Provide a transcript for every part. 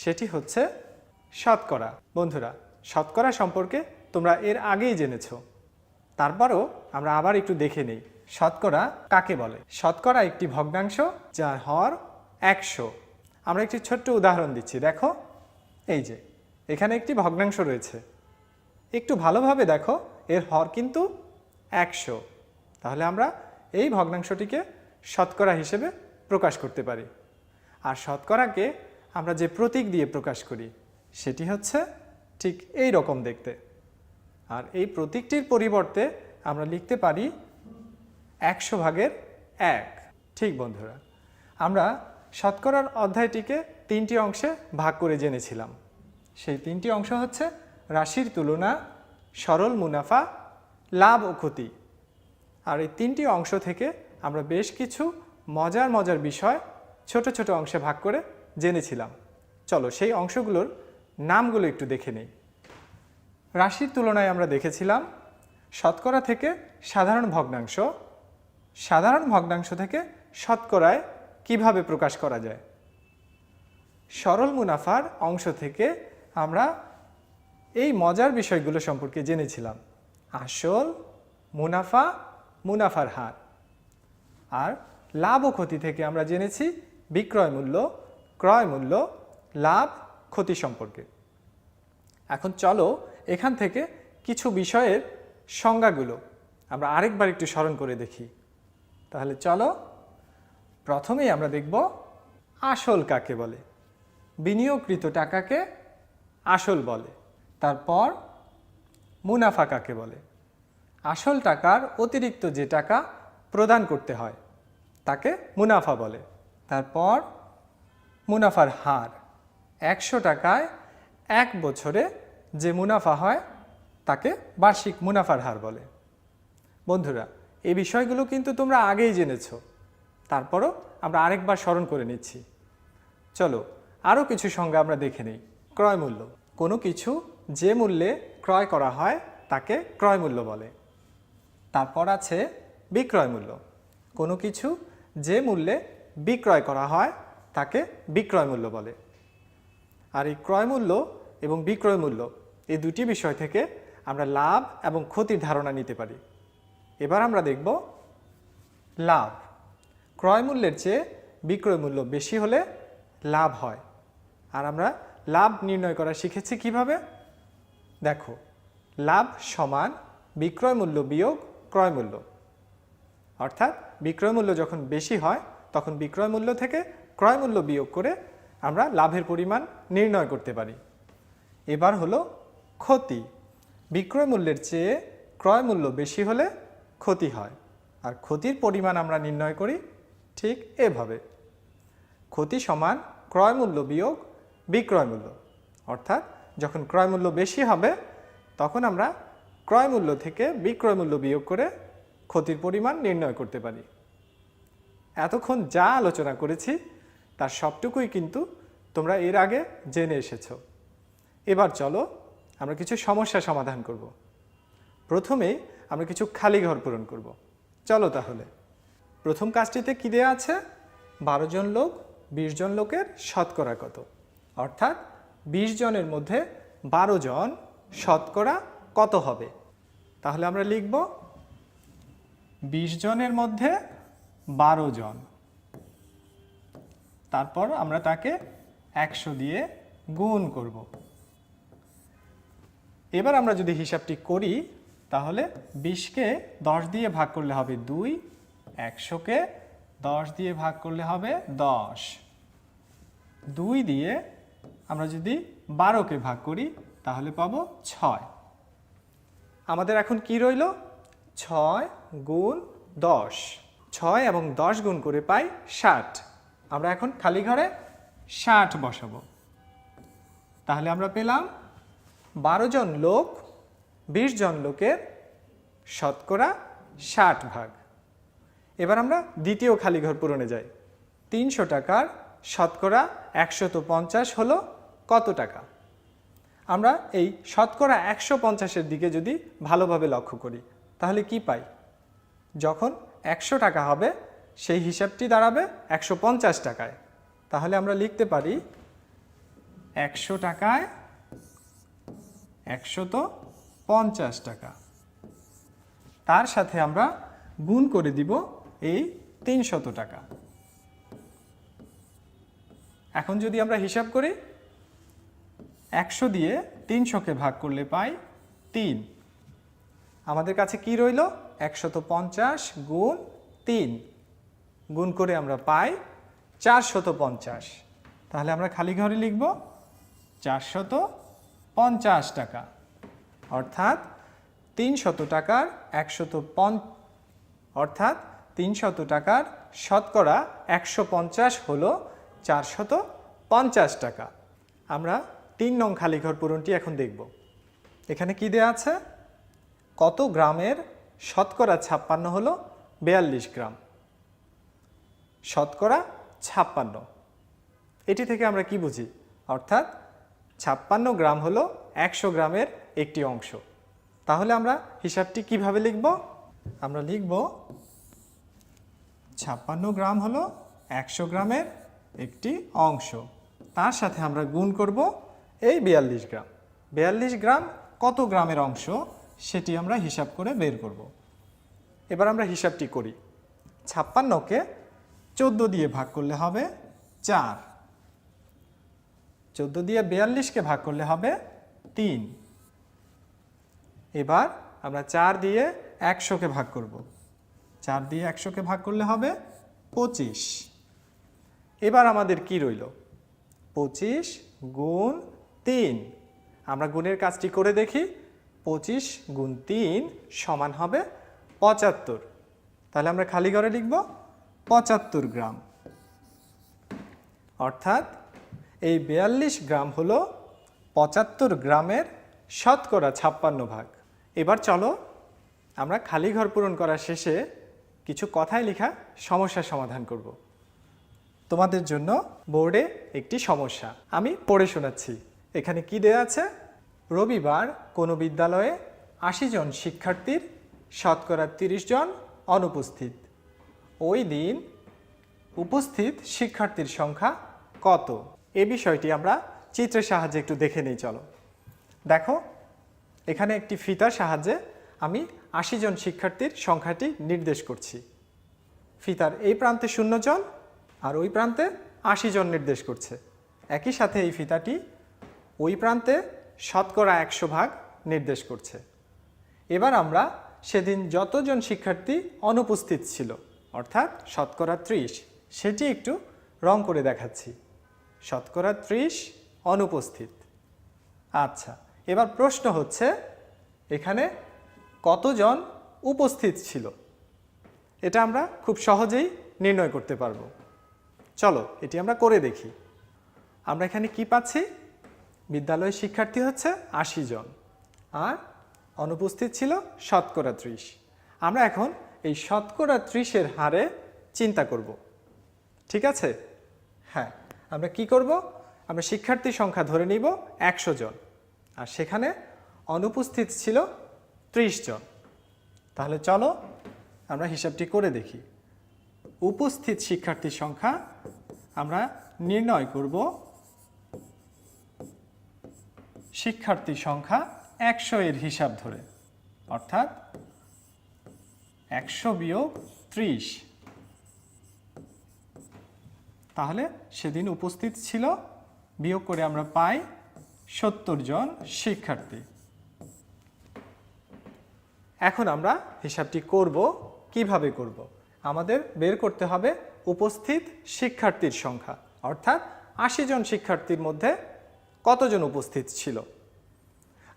সেটি হচ্ছে শতকরা। বন্ধুরা, শতকরা সম্পর্কে তোমরা এর আগেই জেনেছো। তারপরও আমরা আবার একটু দেখে নেই, শতকরা কাকে বলে? শতকরা একটি ভগ্নাংশ যার হর একশো। আমরা একটি ছোট্ট উদাহরণ দিচ্ছি, দেখো। এই যে, এখানে একটি ভগ্নাংশ রয়েছে। একটু ভালোভাবে দেখো, এর হর কিন্তু একশো। তাহলে আমরা এই ভগ্নাংশটিকে শতকরা হিসেবে প্রকাশ করতে পারি। আর শতকরাকে আমরা যে প্রতীক দিয়ে প্রকাশ করি, সেটি হচ্ছে ঠিক এই রকম দেখতে। আর এই প্রতীকটির পরিবর্তে আমরা লিখতে পারি একশো ভাগের এক। ঠিক বন্ধুরা, আমরা শতকরার অধ্যায়টিকে তিনটি অংশে ভাগ করে জেনেছিলাম। সেই তিনটি অংশ হচ্ছে রাশির তুলনা, সরল মুনাফা, লাভ ও ক্ষতি। আর এই তিনটি অংশ থেকে আমরা বেশ কিছু মজার মজার বিষয় ছোট ছোট অংশে ভাগ করে জেনেছিলাম। চলো সেই অংশগুলোর নামগুলো একটু দেখে নিই। রাশির তুলনায় আমরা দেখেছিলাম, শতকরা থেকে সাধারণ ভগ্নাংশ সাধারণ ভগ্নাংশ থেকে শতকরায় কীভাবে প্রকাশ করা যায়? সরল মুনাফার অংশ থেকে আমরা এই মজার বিষয়গুলো সম্পর্কে জেনেছিলাম। আসল মুনাফা, মুনাফার হার। আর লাভ ও ক্ষতি থেকে আমরা জেনেছি বিক্রয় মূল্য ক্রয় মূল্য, লাভ, ক্ষতি সম্পর্কে। এখন চলো এখান থেকে কিছু বিষয়ের সংজ্ঞাগুলো আমরা আরেকবার একটু স্মরণ করে দেখি। তাহলে চলো, প্রথমেই আমরা দেখব আসল কাকে বলে। বিনিয়োগকৃত টাকাকে আসল বলে। তারপর মুনাফা কাকে বলে। আসল টাকার অতিরিক্ত যে টাকা প্রদান করতে হয়, তাকে মুনাফা বলে। তারপর মুনাফার হার একশো টাকায় এক বছরে যে মুনাফা হয় তাকে বার্ষিক মুনাফার হার বলে। বন্ধুরা, এই বিষয়গুলো কিন্তু তোমরা আগেই জেনেছো। তারপরও আমরা আরেকবার স্মরণ করে নিচ্ছি। চলো, আরও কিছু সংজ্ঞা আমরা দেখে নিই। ক্রয় মূল্য। কোনো কিছু যে মূল্যে ক্রয় করা হয় তাকে ক্রয় মূল্য বলে। তারপর আছে বিক্রয় মূল্য। কোনো কিছু যে মূল্যে বিক্রয় করা হয় তাকে বিক্রয় মূল্য বলে। আর এই ক্রয় মূল্য এবং বিক্রয় মূল্য এই দুটি বিষয় থেকে আমরা লাভ এবং ক্ষতির ধারণা নিতে পারি। এবার আমরা দেখব লাভ। ক্রয় মূল্যের চেয়ে বিক্রয় মূল্য বেশি হলে লাভ হয়। আর আমরা লাভ নির্ণয় করা শিখেছি কীভাবে? দেখো, লাভ সমান বিক্রয় মূল্য বিয়োগ ক্রয় মূল্য। অর্থাৎ বিক্রয় মূল্য যখন বেশি হয়, তখন বিক্রয় মূল্য থেকে ক্রয় মূল্য বিয়োগ করে আমরা লাভের পরিমাণ নির্ণয় করতে পারি। এবার হলো ক্ষতি। বিক্রয় মূল্যের চেয়ে ক্রয় মূল্য বেশি হলে ক্ষতি হয়। আর ক্ষতির পরিমাণ আমরা নির্ণয় করি ঠিক এভাবে। ক্ষতি সমান ক্রয় মূল্য বিয়োগ বিক্রয় মূল্য। অর্থাৎ যখন ক্রয় মূল্য বেশি হবে, তখন আমরা ক্রয় মূল্য থেকে বিক্রয় মূল্য বিয়োগ করে ক্ষতির পরিমাণ নির্ণয় করতে পারি। এতক্ষণ যা আলোচনা করেছি তার সবটুকুই কিন্তু তোমরা এর আগে জেনে এসেছ। এবার চলো আমরা কিছু সমস্যা সমাধান করব। প্রথমেই আমরা কিছু খালি ঘর পূরণ করব। চলো তাহলে। প্রথম কাজটিতে কী দেওয়া আছে? বারো জন লোক, বিশ জন লোকের শতকরা কত? অর্থাৎ বিশ জনের মধ্যে বারো জন শতকরা কত হবে? তাহলে আমরা লিখব, বিশ জনের মধ্যে বারো জন। তারপর আমরা তাকে একশো দিয়ে গুণ করব। এবার আমরা যদি হিসাবটি করি, তাহলে বিশকে দশ দিয়ে ভাগ করলে হবে দুই, একশোকে দশ দিয়ে ভাগ করলে হবে দশ। দুই দিয়ে আমরা যদি বারোকে ভাগ করি, তাহলে পাবো ছয়। আমাদের এখন কি রইল? ছয় গুণ দশ। ছয় এবং দশ গুণ করে পাই ষাট। আমরা এখন খালি ঘরে ষাট বসাবো। তাহলে আমরা পেলাম বারো জন লোক, বিশ জন লোকের শতকরা ষাট ভাগ। এবার আমরা দ্বিতীয় খালি ঘর পূরণে যাই। তিনশো টাকার শতকরা একশত পঞ্চাশ হলো কত টাকা? আমরা এই শতকরা একশো পঞ্চাশের দিকে যদি ভালোভাবে লক্ষ্য করি, তাহলে কি পাই? যখন একশো টাকা হবে সেই হিসাবটি দাঁড়াবে একশো পঞ্চাশ টাকায়। তাহলে আমরা লিখতে পারি একশো টাকায় একশত পঞ্চাশ টাকা। তার সাথে আমরা গুণ করে দিব এই তিনশত টাকা। এখন যদি আমরা হিসাব করি, একশো দিয়ে তিনশোকে ভাগ করলে পাই তিন। আমাদের কাছে কি রইল? একশত পঞ্চাশ গুণ তিন। গুণ করে আমরা পাই চারশত পঞ্চাশ তাহলে আমরা খালি ঘরে লিখব চারশত পঞ্চাশ টাকা। অর্থাৎ তিনশত টাকার একশত পঞ্চ অর্থাৎ তিনশত টাকার শতকরা একশো পঞ্চাশ হলো চারশত পঞ্চাশ টাকা। আমরা তিন নং খালিঘর পূরণটি এখন দেখব। এখানে কি দেয়া আছে? কত গ্রামের শতকরা ছাপ্পান্ন হলো বেয়াল্লিশ গ্রাম। শতকরা ছাপ্পান্ন। এটি থেকে আমরা কি বুঝি? অর্থাৎ ছাপ্পান্ন গ্রাম হলো একশো গ্রামের একটি অংশ। তাহলে আমরা হিসাবটি কীভাবে লিখব? আমরা লিখব, ছাপ্পান্ন গ্রাম হলো একশো গ্রামের একটি অংশ। তার সাথে আমরা গুণ করব এই বিয়াল্লিশ গ্রাম। বিয়াল্লিশ গ্রাম কত গ্রামের অংশ? সেটি আমরা হিসাব করে বের করব। এবার আমরা হিসাবটি করি। ছাপ্পান্নকে চোদ্দ দিয়ে ভাগ করলে হবে চার। চোদ্দ দিয়ে বিয়াল্লিশকে ভাগ করলে হবে তিন। এবার আমরা চার দিয়ে একশোকে ভাগ করব। চার দিয়ে একশোকে ভাগ করলে হবে পঁচিশ। এবার আমাদের কি রইল? পঁচিশ গুণ তিন। আমরা গুণের কাজটি করে দেখি। পঁচিশ গুণ তিন সমান হবে পঁচাত্তর। তাহলে আমরা খালি ঘরে লিখব পঁচাত্তর গ্রাম। অর্থাৎ এই বিয়াল্লিশ গ্রাম হলো পঁচাত্তর গ্রামের শতকরা ছাপ্পান্ন ভাগ। এবার চলো আমরা খালি ঘর পূরণ করার শেষে কিছু কথায় লেখা সমস্যার সমাধান করব। তোমাদের জন্য বোর্ডে একটি সমস্যা। আমি পড়ে শোনাচ্ছি। এখানে কি দেয়া আছে? রবিবার কোনো বিদ্যালয়ে আশি জন শিক্ষার্থীর শতকরা তিরিশ জন অনুপস্থিত। ওই দিন উপস্থিত শিক্ষার্থীর সংখ্যা কত? এ বিষয়টি আমরা চিত্রের সাহায্যে একটু দেখে নিই, চলো। দেখো, এখানে একটি ফিতার সাহায্যে আমি আশি জন শিক্ষার্থীর সংখ্যাটি নির্দেশ করছি। ফিতার এই প্রান্তে শূন্য জন আর ওই প্রান্তে আশি জন নির্দেশ করছে। একই সাথে এই ফিতাটি ওই প্রান্তে শতকরা একশো ভাগ নির্দেশ করছে। এবার আমরা সেদিন যতজন শিক্ষার্থী অনুপস্থিত ছিল অর্থাৎ শতকরা ত্রিশ। সেটি একটু রং করে দেখাচ্ছি। শতকরা ত্রিশ অনুপস্থিত। আচ্ছা এবার প্রশ্ন হচ্ছে, এখানে কতজন উপস্থিত ছিল? এটা আমরা খুব সহজেই নির্ণয় করতে পারব। চলো, এটি আমরা করে দেখি। আমরা এখানে কি পাচ্ছি? বিদ্যালয়ের শিক্ষার্থী হচ্ছে আশি জন। আর অনুপস্থিত ছিল শতকরা ত্রিশ। আমরা এখন এই শতকরা ত্রিশের হারে চিন্তা করব। ঠিক আছে? হ্যাঁ আমরা কি করব? আমরা শিক্ষার্থী সংখ্যা ধরে নিব একশো জন। আর সেখানে অনুপস্থিত ছিল ত্রিশ জন। তাহলে চলো আমরা হিসাবটি করে দেখি। উপস্থিত শিক্ষার্থীর সংখ্যা আমরা নির্ণয় করব। শিক্ষার্থী সংখ্যা একশো এর হিসাব ধরে। অর্থাৎ একশো বিয়োগ ত্রিশ। তাহলে সেদিন উপস্থিত ছিল, বিয়োগ করে আমরা পাই সত্তর জন শিক্ষার্থী। এখন আমরা হিসাবটি করব, কীভাবে করব? আমাদের বের করতে হবে উপস্থিত শিক্ষার্থীর সংখ্যা। অর্থাৎ আশি জন শিক্ষার্থীর মধ্যে কতজন উপস্থিত ছিল?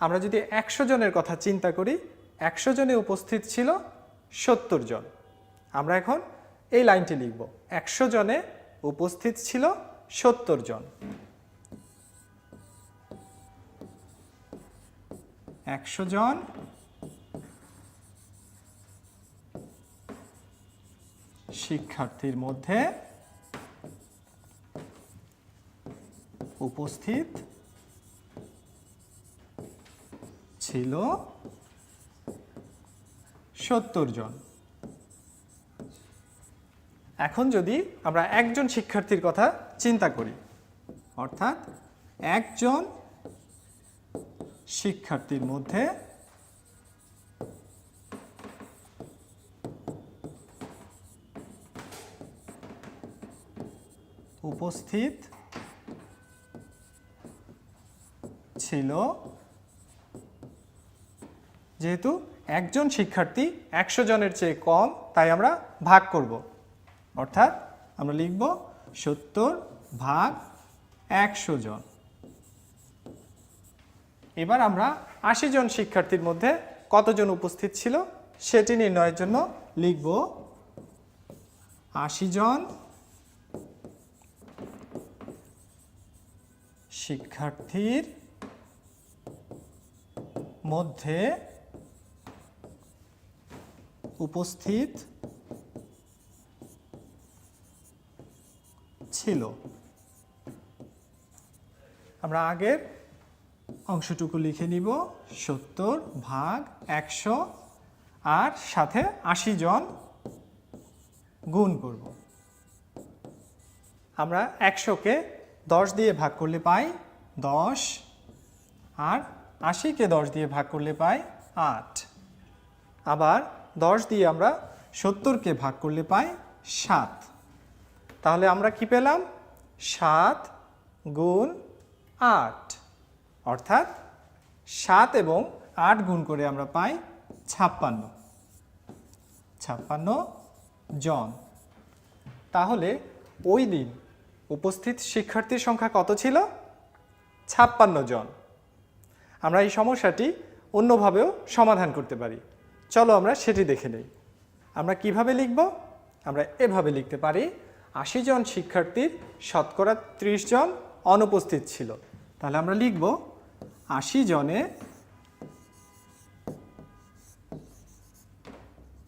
আমরা যদি একশো জনের কথা চিন্তা করি, একশো জনে উপস্থিত ছিল সত্তর জন। আমরা এখন এই লাইনটি লিখব। একশো জনে উপস্থিত ছিল সত্তর জন। একশো জন। শিক্ষার্থীর মধ্যে উপস্থিত ছিল সত্তর জন। এখন যদি আমরা একজন শিক্ষার্থীর কথা চিন্তা করি, অর্থাৎ একজন শিক্ষার্থীর মধ্যে উপস্থিত ছিল যেহেতু একজন শিক্ষার্থী একশো জনের চেয়ে কম, তাই আমরা ভাগ করব। অর্থাৎ আমরা লিখব সত্তর ভাগ একশো জন। এবার আমরা আশি জন শিক্ষার্থীর মধ্যে কতজন উপস্থিত ছিল সেটি নির্ণয়ের জন্য লিখব আশি জন শিক্ষার্থীর মধ্যে উপস্থিত ছিল। আমরা আগের অংশটুকু লিখে নিব, সত্তর ভাগ একশো, আর সাথে আশি জন গুণ করব। আমরা একশোকে দশ দিয়ে ভাগ করলে পাই দশ, আর আশিকে দশ দিয়ে ভাগ করলে পাই আট। আবার দশ দিয়ে আমরা সত্তরকে ভাগ করলে পাই সাত। তাহলে আমরা কি পেলাম? সাত গুণ আট। অর্থাৎ সাত এবং আট গুণ করে আমরা পাই ছাপ্পান্ন। ছাপ্পান্ন জন। তাহলে ওই দিন উপস্থিত শিক্ষার্থীর সংখ্যা কত ছিল? ছাপ্পান্ন জন। আমরা এই সমস্যাটি অন্যভাবেও সমাধান করতে পারি। চলো আমরা সেটি দেখে নেই। আমরা কীভাবে লিখব? আমরা এভাবে লিখতে পারি, আশি জন শিক্ষার্থীর শতকরা ত্রিশ জন অনুপস্থিত ছিল। তাহলে আমরা লিখব, আশি জনে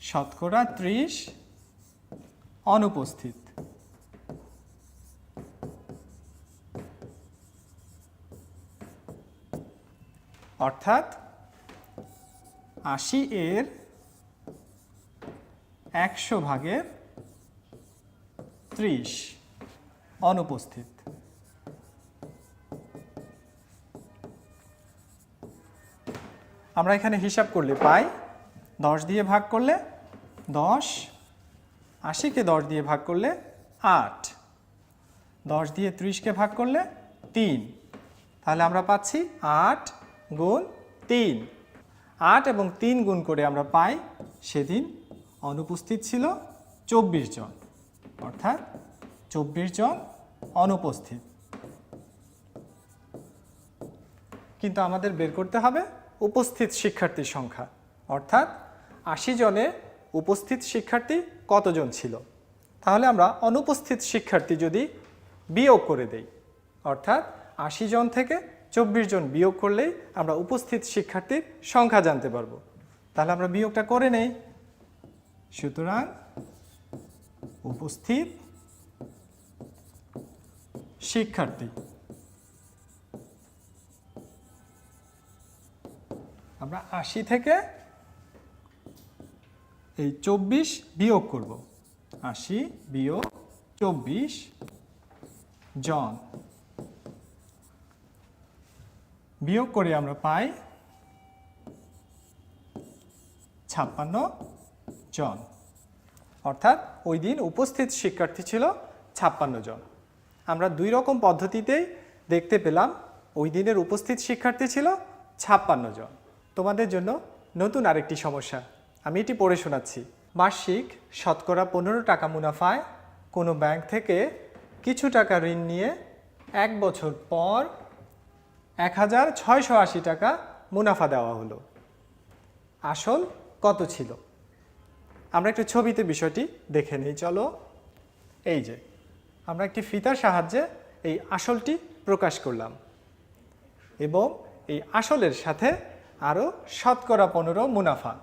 শতকরা ত্রিশ অনুপস্থিত। অর্থাৎ আশি এর একশো ভাগের ত্রিশ অনুপস্থিত। আমরা এখানে হিসাব করলে পাই দশ দিয়ে ভাগ করলে দশ, আশিকে দশ দিয়ে ভাগ করলে আট, দশ দিয়ে ত্রিশকে ভাগ করলে তিন। তাহলে আমরা পাচ্ছি আট গুণ তিন। আট এবং তিন গুণ করে আমরা পাই, সেদিন অনুপস্থিত ছিল চব্বিশ জন। অর্থাৎ চব্বিশ জন অনুপস্থিত। কিন্তু আমাদের বের করতে হবে উপস্থিত শিক্ষার্থীর সংখ্যা। অর্থাৎ আশি জনে উপস্থিত শিক্ষার্থী কতজন ছিল? তাহলে আমরা অনুপস্থিত শিক্ষার্থী যদি বিয়োগ করে দেই, অর্থাৎ আশি জন থেকে চব্বিশ জন বিয়োগ করলেই আমরা উপস্থিত শিক্ষার্থীর সংখ্যা জানতে পারব। তাহলে আমরা বিয়োগটা করে নেই। সুতরাং উপস্থিত শিক্ষার্থী। আমরা আশি থেকে এই চব্বিশ বিয়োগ করব। আশি বিয়োগ চব্বিশ জন। বিয়োগ করে আমরা পাই ছাপ্পান্ন জন। অর্থাৎ ওই দিন উপস্থিত শিক্ষার্থী ছিল ছাপ্পান্ন জন। আমরা দুই রকম পদ্ধতিতেই দেখতে পেলাম ওই দিনের উপস্থিত শিক্ষার্থী ছিল ছাপ্পান্ন জন। তোমাদের জন্য নতুন আরেকটি সমস্যা। আমি এটি পড়ে শোনাচ্ছি। বার্ষিক শতকরা পনেরো টাকা মুনাফায় কোনো ব্যাংক থেকে কিছু টাকা ঋণ নিয়ে এক বছর পর এক হাজার ছয়শো আশি টাকা মুনাফা দেওয়া হলো। আসল কত ছিল? আমরা একটু ছবিতে বিষয়টি দেখে নিই, চলো। এই যে, আমরা একটি ফিতার সাহায্যে এই আসলটি প্রকাশ করলাম এবং এই আসলের সাথে আরও শতকরা পনেরো মুনাফা।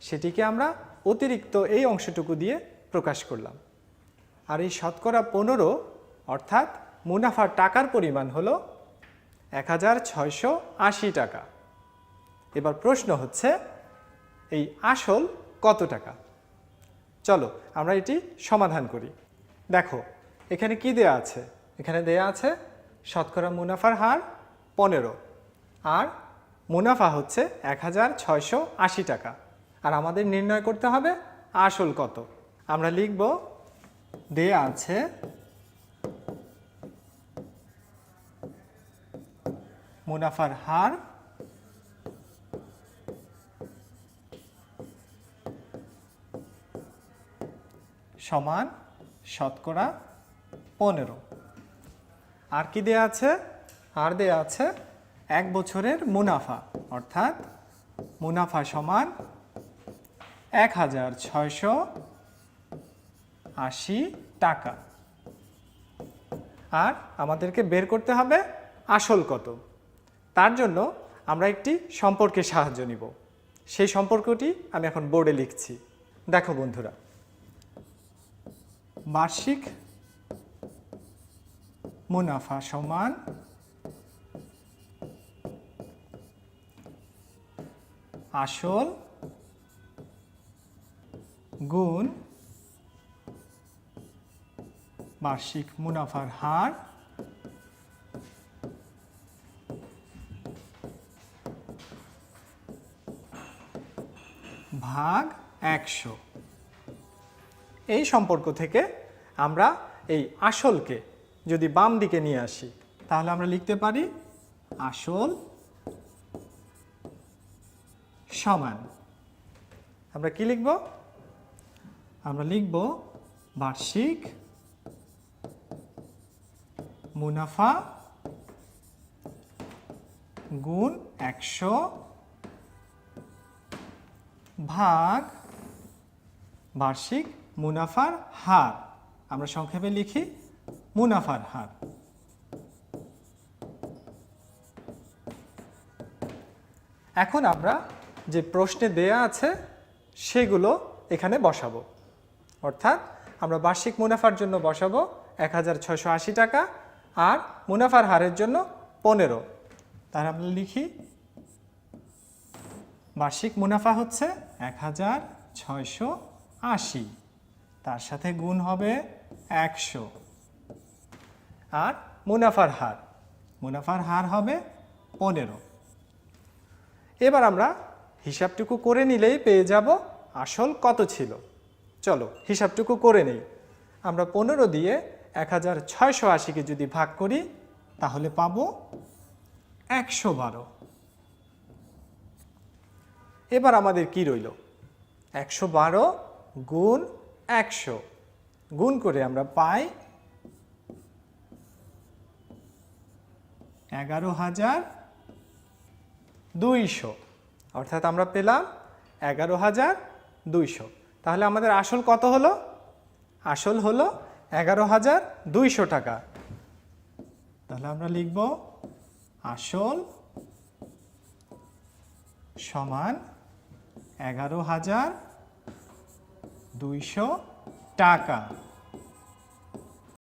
সেটিকে আমরা অতিরিক্ত এই অংশটুকু দিয়ে প্রকাশ করলাম। আর এই শতকরা পনেরো অর্থাৎ মুনাফার টাকার পরিমাণ হলো এক হাজার ছয়শো আশি টাকা। এবার প্রশ্ন হচ্ছে, এই আসল কত টাকা? চলো, আমরা এটি সমাধান করি। দেখো, এখানে কি দেয়া আছে? এখানে দেয়া আছে শতকরা মুনাফার হার পনেরো, আর মুনাফা হচ্ছে এক হাজার ছয়শো আশি টাকা। আর আমাদের নির্ণয় করতে হবে আসল কত। আমরা লিখব, দেয়া আছে মুনাফার হার সমান শতকরা পনেরো। আর কি দেয়া আছে? আর দেয়া আছে এক বছরের মুনাফা, অর্থাৎ মুনাফা সমান এক হাজার ছয়শো আশি টাকা। আর আমাদেরকে বের করতে হবে আসল কত? তার জন্য আমরা একটি সম্পর্কে সাহায্য নিব। সেই সম্পর্কটি আমি এখন বোর্ডে লিখছি। দেখো বন্ধুরা। বার্ষিক মুনাফা সমান আসল গুণ বার্ষিক মুনাফার হার ভাগ একশো। এই সম্পর্ক থেকে আমরা এই আসলকে যদি বাম দিকে নিয়ে আসি, তাহলে আমরা লিখতে পারি আসল সমান। আমরা কি লিখব? আমরা লিখব বার্ষিক মুনাফা গুণ একশো ভাগ বার্ষিক মুনাফার হার। আমরা সংক্ষেপে লিখি, মুনাফার হার। এখন আমরা যে প্রশ্নে দেয়া আছে, সেগুলো এখানে বসাবো। অর্থাৎ আমরা বার্ষিক মুনাফার জন্য বসাবো এক হাজার ছয়শো আশি টাকা আর মুনাফার হারের জন্য পনেরো। তার আমরা লিখি বার্ষিক মুনাফা হচ্ছে এক হাজার ছয়শো আশি। তার সাথে গুণ হবে একশো। আর মুনাফার হার। মুনাফার হার হবে পনেরো। এবার আমরা হিসাবটুকু করে নিলেই পেয়ে যাব আসল কত ছিল। চলো হিসাবটুকু করে নেই। আমরা পনেরো দিয়ে এক হাজার ছয়শো আশিকে যদি ভাগ করি, তাহলে পাবো একশো বারো। এবার আমাদের কি রইল? একশো বারো গুণ একশো। গুণ করে আমরা পাই এগারো হাজার দুইশো। অর্থাৎ আমরা পেলাম এগারো হাজার দুইশো। তাহলে আমাদের আসল কত হলো? আসল হলো এগারো হাজার দুইশো টাকা। তাহলে আমরা লিখব আসল সমান এগারো হাজার দুইশো টাকা।